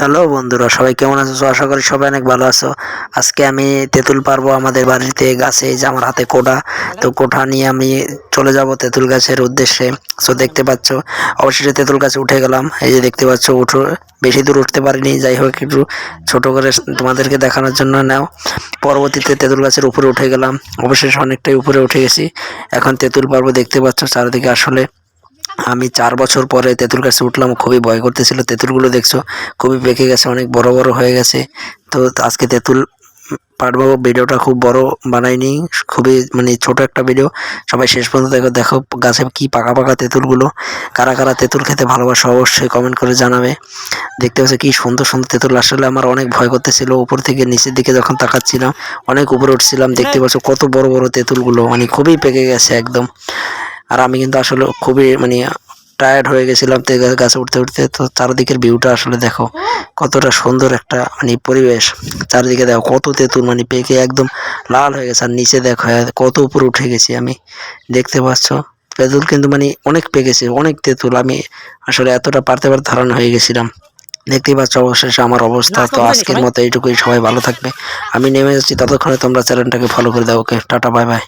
Hello বন্ধুরা, সবাই কেমন আছো? আশা করি সবাই অনেক ভালো আছো। আজকে আমি তেঁতুল পারব আমাদের বাড়িতে গাছে যে আমার হাতে কোটা। তো কোঠা নিয়ে আমি চলে যাব তেঁতুল গাছের উদ্দেশ্যে। সো দেখতে পাচ্ছ, অবশেষে তেঁতুল গাছে উঠে গেলাম। এই যে দেখতে পাচ্ছ, উঠো, বেশি দূর উঠতে পারিনি। যাই হোক, একটু ছোট করে তোমাদেরকে দেখানোর জন্য নাও। পরবর্তীতে তেঁতুল গাছের উপরে উঠে গেলাম। অবশেষে অনেকটাই উপরে উঠে গেছি। এখন তেঁতুল পারব, দেখতে পাচ্ছ চারিদিকে আসলে। আমি চার বছর পরে তেঁতুল গাছে উঠলাম খুবই ভয় করতেছিল। তেঁতুলগুলো দেখছ খুবই পেকে গেছে অনেক বড় বড় হয়ে গেছে। তো আজকে তেঁতুল পারব ভিডিওটা খুব বড় বানাইনি খুবই মানে ছোট একটা ভিডিও। সবাই শেষ পর্যন্ত দেখো দেখো গাছে কি পাকা পাকা তেঁতুলগুলো। কারা কারা তেঁতুল খেতে ভালোবাসো অবশ্যই কমেন্ট করে জানাবে। দেখতে পাচ্ছি কি সুন্দর সুন্দর তেঁতুল। আসলে আমার অনেক ভয় করতেছিল উপর থেকে নিচের দিকে যখন তাকাচ্ছিলাম অনেক উপরে উঠছিলাম দেখতে পাচ্ছ কত বড় বড় তেঁতুলগুলো মানে খুবই পেকে গেছে একদম। আর আমি কিন্তু আসলে খুবই মানে টায়ার্ড হয়ে গেছিলাম তে গাছে উঠতে উঠতে। তো চারদিকের ভিউটা আসলে দেখো কতটা সুন্দর একটা মানে পরিবেশ। চারিদিকে দেখো কত তেঁতুল মানে পেকে একদম লাল হয়ে গেছে। আর নিচে দেখো কত উপরে উঠে গেছি আমি। দেখতে পাচ্ছ? তেঁতুল কিন্তু মানে অনেক পেকেছে অনেক তেঁতুল। আমি আসলে এতটা পারতে পারতে ধারণ হয়ে গেছিলাম। দেখতেই পাচ্ছ অবশেষে আমার অবস্থা। তো আজকের মতো এইটুকুই। সবাই ভালো থাকবে। আমি নেমে যাচ্ছি ততক্ষণে তোমরা চ্যানেলটাকে ফলো করে দাও ওকে টাটা বাই বাই